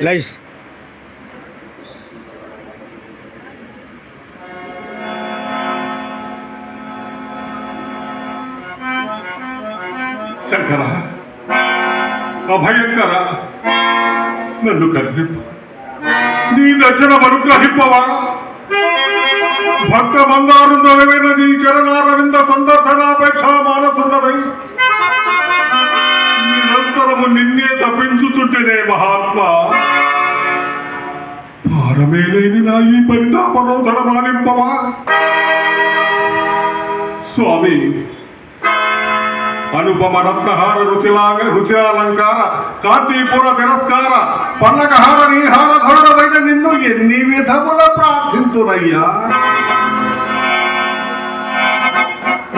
Lights Shankara అభయంకర నన్ను కనిపింపు నీ దర్శన అనుగ్రహింపవా భక్త బంగారు మందారుందరమైన నీ చరణారవింద సందర్శనాపేక్ష మానసుందరై నిరంతరము నిన్నే తప్పించుతుంటేనే మహాత్మా. ಮೇಲೆ ನಿನ್ನ ಈ ಪರಿಣಾಮವನ್ನು ದಡಮಾಲಿಂಬವ ಸ್ವಾಮಿ ಅನುಪಮ ರತ್ನಹಾರ ರುಚಿಲಾಗ ರುಚಿರಾಲಂಕಾರ ಕಾಂತಿಪುರ ತಿರಸ್ಕಾರ, ಪಲ್ಲಕಹಾರ ನೀಹಾರ ಧೋರ ಬೈದ ನಿನ್ನು ಎನ್ನಿ ವಿಧಗಳ ಪ್ರಾರ್ಥಿಸುರಯ್ಯ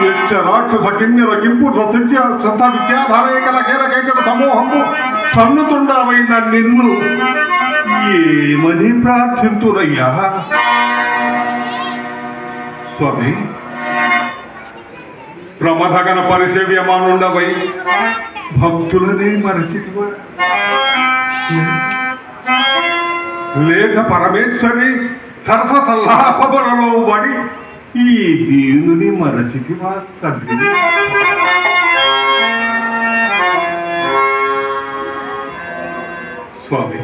యక్ష రాక్షస కిన్నెర సమూహము సన్నుతుండవైన నిన్ను ఏమని ప్రార్థించునయ్యా స్వామి ప్రమథగన పరిసేవ్యమానుండవై భక్తులనే మరచితివా. లేక పరమేశ్వరి సరస వడి ఈ దీనుని మరచితివా తండ్రి. స్వామి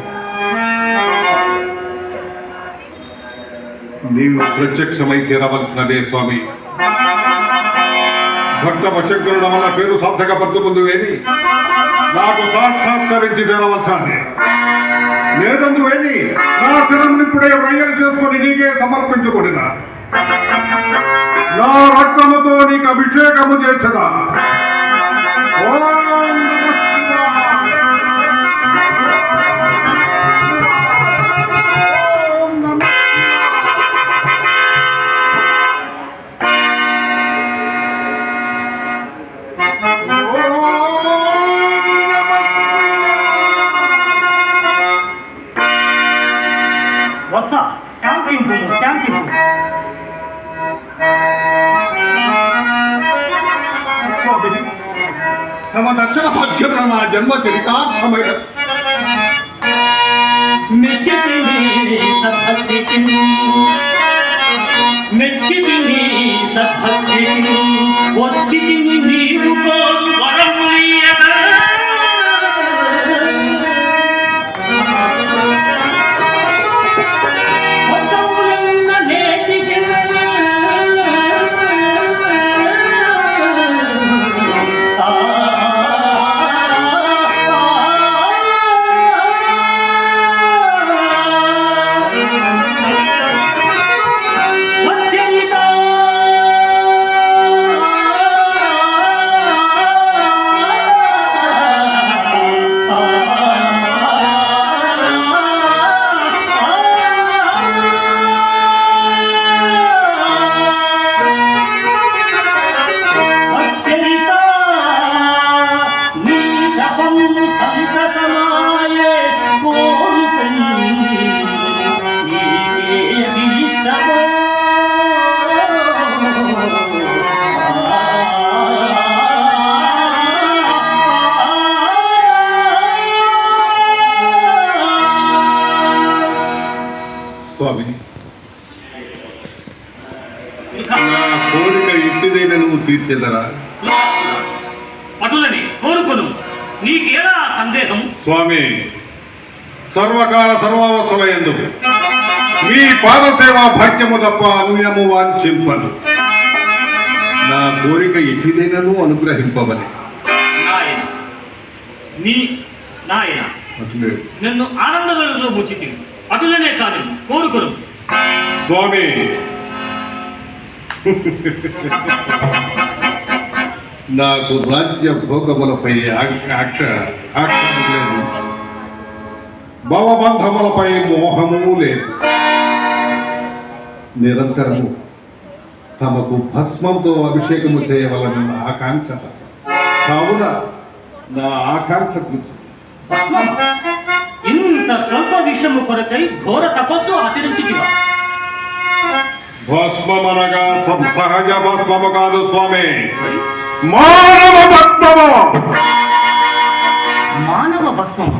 నీవు ప్రత్యక్షమై తీరవలసినదే స్వామి. భక్త వశంకరుడు మన పేరు సార్థక పద్దుకుందువేని నాకు సాక్షాత్కరించి తీరవలసాన్ని లేదందువేమి నా శిరముని ఇప్పుడే వ్రయ్యలు చేసుకొని నీకే సమర్పించుకొనినా. నా రక్తముతో నీకు అభిషేకము చేసదా? ఓ దర్శన దక్షిణ నా జన్మ చరితార్థమైన. మెచ్చితిని తీర్చెదరా? పటులని కోరుకొను. నీకేలా సందేహం? స్వామి సర్వకాల సర్వావస్థల ఎందుకు మీ పాదసేవ భాగ్యము తప్ప అన్యము వాంఛింపను. నా కోరిక ఇటిదైనను అనుగ్రహింపవని నాయన. నీ నాయన. అట్లే. నిన్ను ఆనందగలలో ముచ్చితి అటులనే కాదు కోరుకొను. స్వామి. నాకు రాజ్య భోగములపై ఆక- ఆక- ఆక్షేపం లేదు భవబంధములపై మోహము లేదు. నిరంతరము తమకు భస్మంతో అభిషేకము చేయవలన ఆకాంక్ష కావున నా ఆకాంక్ష. ఇంత స్వల్ప విషయము కొరకై ఘోర తపస్సు ఆచరించితివా? భస్మమనగా సహజ భస్మము కాదు స్వామి. మానవ భస్మము. మానవ భస్మము.